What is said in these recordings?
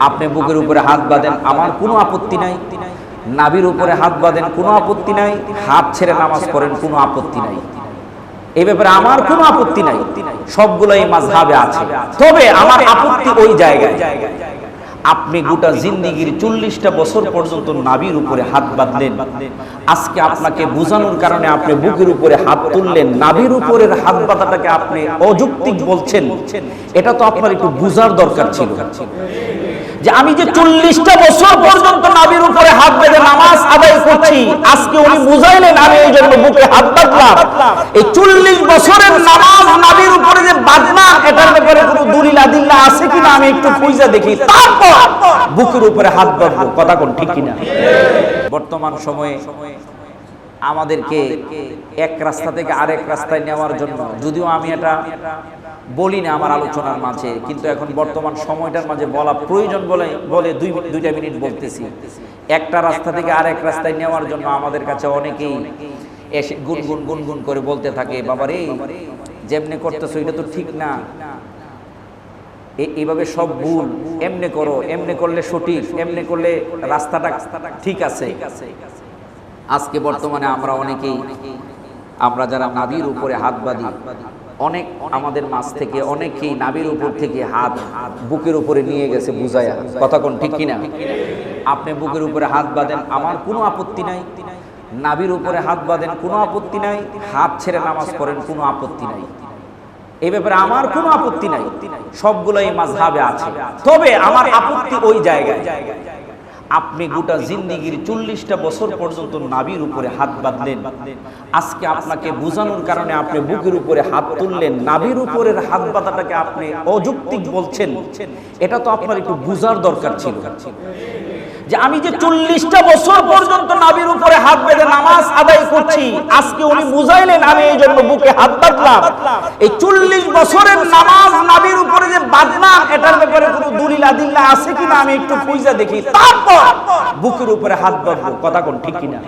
আপনি বুকের উপরে হাত বাঁধেন, আমার কোনো আপত্তি নাই। নাবির উপরে হাত বাঁধেন, কোনো আপত্তি নাই। হাত ছেড়ে নামাজ পড়েন, কোনো আপত্তি নাই। এই ব্যাপারে আমার কোনো আপত্তি নাই। সবগুলো এই মাঝহাবে আছে। তবে আমার আপত্তি ওই জায়গায়। আপনি গোটা জিন্দিগির চল্লিশটা বছর পর্যন্ত নাবির উপরে হাত বাঁধলেন। আজকে আপনাকে বোঝানোর কারণে আপনি বুকের উপরে হাত তুললেন। নাবির উপরের হাত বাঁধাটাকে আপনি অযৌক্তিক বলছেন। এটা তো আপনার একটু বুঝার দরকার ছিল। যে আমি যে চল্লিশটা বছর পর্যন্ত নাবির উপরে হাত বেঁধে নামাজ আদায় করছি, আজকে উনি বুঝাইলেন, আমি এই জন্য বুকে হাত বাঁধলাম। এই চল্লিশ বছরের নামাজ নাবির উপরে যে বাঁধলাম এটার ব্যাপারে কোনো দলিল আদিল্লা আছে কিনা আমি একটু খুঁজে দেখি। তারপর বুকের উপরে হাত বাঁধবো। কথা কোন ঠিক কিনা? বর্তমান সময়ে আমাদেরকে এক রাস্তা থেকে আরেক রাস্তায় নেওয়ার জন্য, যদিও আমি এটা বলি না আমার আলোচনার মাঝে, কিন্তু এখন বর্তমান সময়টার মাঝে বলা প্রয়োজন বলে বলে দুই দুইটা মিনিট বলতেছি। একটা রাস্তা থেকে আরেক রাস্তায় নেওয়ার জন্য আমাদের কাছে অনেকেই এসে গুনগুন গুনগুন করে বলতে থাকে, বাবারে, যেমনি করতেছো এটা তো ঠিক না। এইভাবে সব ভুল, এমনি করো, এমনি করলে সঠিক, এমনি করলে রাস্তাটা ঠিক আছে। আজকে বর্তমানে আমরা অনেকেই, আমরা যারা নাবির উপরে হাত বাঁধি অনেক আমাদের মাছ থেকে, অনেকেই নাবির উপর থেকে হাত বুকের উপরে নিয়ে গেছে বুঝায়া। কথা কোন ঠিক কিনা? আপনি বুকের উপরে হাত বাঁধেন, আমার কোনো আপত্তি নাই। নাবির উপরে হাত বাঁধেন, কোনো আপত্তি নাই। হাত ছেড়ে নামাজ পড়েন, কোনো আপত্তি নাই। এই ব্যাপারে আমার কোনো আপত্তি নাই। সবগুলো এই মাঝহাবে আছে। তবে আমার আপত্তি ওই জায়গায়। আপনি গোটা জিন্দিগির চল্লিশটা বছর পর্যন্ত নাবির উপরে হাত বাঁধলেন। আজকে আপনাকে বোঝানোর কারণে আপনি বুকের উপরে হাত তুললেন নাবির উপরের হাত বাঁধাটাকে আপনি অযৌক্তিক বলছেন। এটা তো আপনার একটু বুঝার দরকার ছিল। যে আমি যে চল্লিশটা বছর পর্যন্ত নাবির উপরে হাত বেঁধে নামাজ আদায় করছি, আজকে উনি বুঝাইলেন, আমি এই জন্য বুকে হাত বাঁধলাম। এই চল্লিশ বছরের নামাজ নাবির বুকের উপরে হাত বাঁধবো কথা কোন, ঠিক কিনা?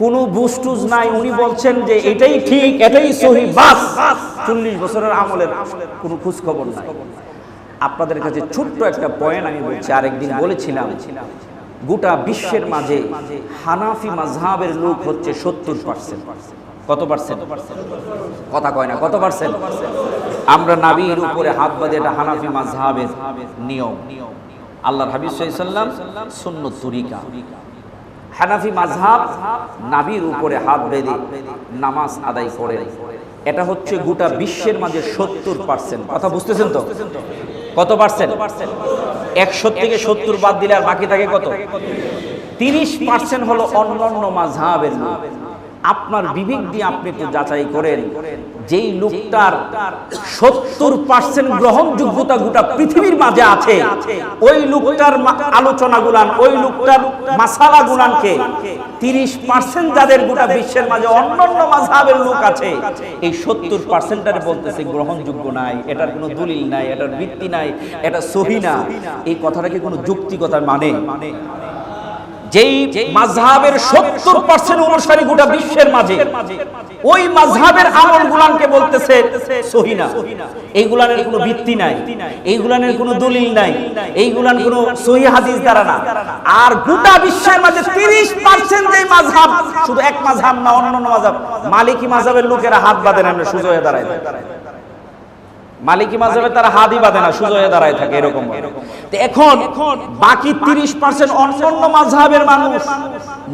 কোনো বুস্টুজ নাই, উনি বলছেন যে এটাই ঠিক, এটাই সহি চল্লিশ বছরের আমলের কোনো খোঁজ খবর নাই। আপনাদের কাছে ছোট্ট একটা পয়েন্ট আমি বলছি, আরেকদিন বলেছিলাম, গোটা বিশ্বের মাঝে হানাফি মাঝহাবের লোক হচ্ছে সত্তর পার্সেন্ট কত পার্সেন্ট? কথা কয় না, কত পার্সেন্ট? আমরা নাবির উপরে হাত বাঁধে এটা হানাফি মাঝহাবের নিয়ম। আল্লাহর হাবিব সাল্লাম সুন্নত তরিকা। হানাফি মাঝহাব নাবির উপরে হাত বেঁধে নামাজ আদায় করেন এটা হচ্ছে গোটা বিশ্বের মাঝে সত্তর পার্সেন্ট। কথা বুঝতেছেন তো? কত পার্সেন্ট? একশো থেকে সত্তর বাদ দিলে আর বাকি থাকে কত? তিরিশ পার্সেন্ট হলো অন্যান্য মাঝহাবের লোক। আপনার বিবেক দিয়ে আপনি একটু যাচাই করেন। যেই লোকটার সত্তর পার্সেন্ট গ্রহণযোগ্যতা গোটা পৃথিবীর মাঝে আছে ওই লোকটার আলোচনা গুলান ওই লোকটার মাসালা গুলানকে তিরিশ পার্সেন্ট যাদের গোটা বিশ্বের মাঝে অন্যান্য মাঝহাবের লোক আছে। এই সত্তর পার্সেন্টারে বলতেছে গ্রহণযোগ্য নাই এটার কোনো দলিল নাই এটার ভিত্তি নাই। এটা সহি না। এই কথাটা কি কোনো মানে? মানে? যেই মাঝহাবের সত্তর পার্সেন্ট অনুসারী গোটা বিশ্বের মাঝে, ওই মাঝহাবের আমল গুলানকে বলতেছে সহিনা এইগুলানের কোনো ভিত্তি নাই, এইগুলানের কোনো দলিল নাই, এইগুলান কোনো সহি হাদিস দ্বারা না। আর গোটা বিশ্বের মাঝে তিরিশ পার্সেন্ট যেই মাঝহাব শুধু এক মাঝহাব না, অন্যান্য মাঝহাব মালিকি মাঝহাবের লোকেরা হাত বাঁধেন আমরা সুযোগ হয়ে দাঁড়ায় মালিকি মাঝাবে তারা হাদি বাঁধে না সুযোগ দাঁড়ায় থাকে এরকম এখন বাকি তিরিশ পার্সেন্ট অন্যান্য মাঝহাবের মানুষ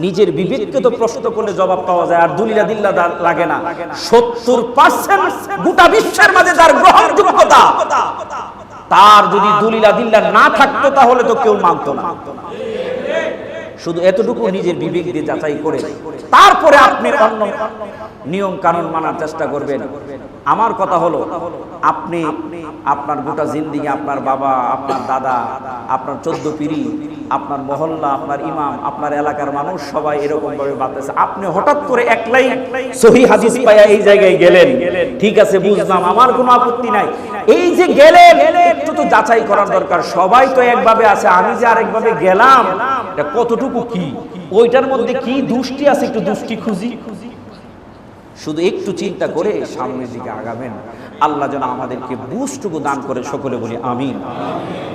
নিজের বিবেককে তো প্রশ্ন করলে জবাব পাওয়া যায়, আর দুলিলা দিল্লা লাগে না। সত্তর পার্সেন্ট গোটা বিশ্বের মাঝে তার গ্রহণযোগ্যতা। তার যদি দুলিলা দিল্লা না থাকতো তাহলে তো কেউ মানত না। শুধু এতটুকু নিজের বিবেক দিয়ে যাচাই করে তারপরে আপনি অন্য নিয়ম কানুন মানার চেষ্টা করবেন। আমার কথা হলো আপনি আপনার গোটা জিন্দিগি আপনার বাবা আপনার দাদা আপনার চোদ্দ পিড়ি আপনার মহল্লা আপনার ইমাম আপনার এলাকার মানুষ সবাই এরকম ভাবে বাঁধতেছে। আপনি হঠাৎ করে একলাই সহি হাদিস পাইয়া এই জায়গায় গেলেন। ঠিক আছে বুঝলাম আমার কোনো আপত্তি নাই। এই যে গেলেন একটু তো যাচাই করার দরকার। সবাই তো একভাবে আছে আমি যে আরেকভাবে গেলাম। এটা কতটুকু কি? ওইটার মধ্যে কি দুষ্টি আছে? একটু দুষ্টি খুঁজি। শুধু একটু চিন্তা করে সামনের দিকে আগাবেন। আল্লাহ যেন আমাদেরকে বুঝটুকু দান করে। সকলে বলি, আমিন।